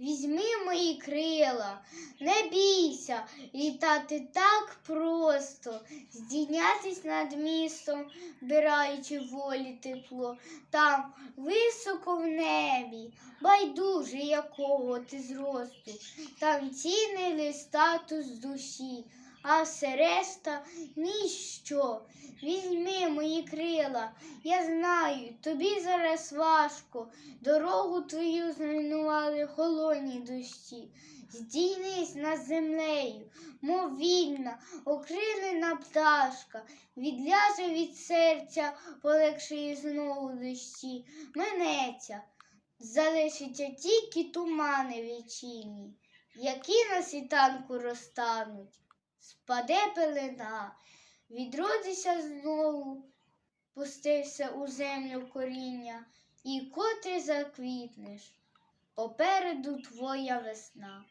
Візьми мої крила, не бійся, літати так просто, здійнятись над містом, вбираючи волі тепло, там високо в небі, байдуже якого ти зросту, там цінний статус душі, а все решта ніщо. Візьми мої крила, я знаю, тобі зараз важко, дорогу твою зруйнували холодні дощі. Здійнись над землею, мов вільна, окрилена пташка, відляже від серця, полегшує знову дощі, минеться, залишиться тільки тумани вечірні, які на світанку розтануть, спаде пелена, відродися знову, пустився у землю коріння, і коти заквітнеш, попереду твоя весна.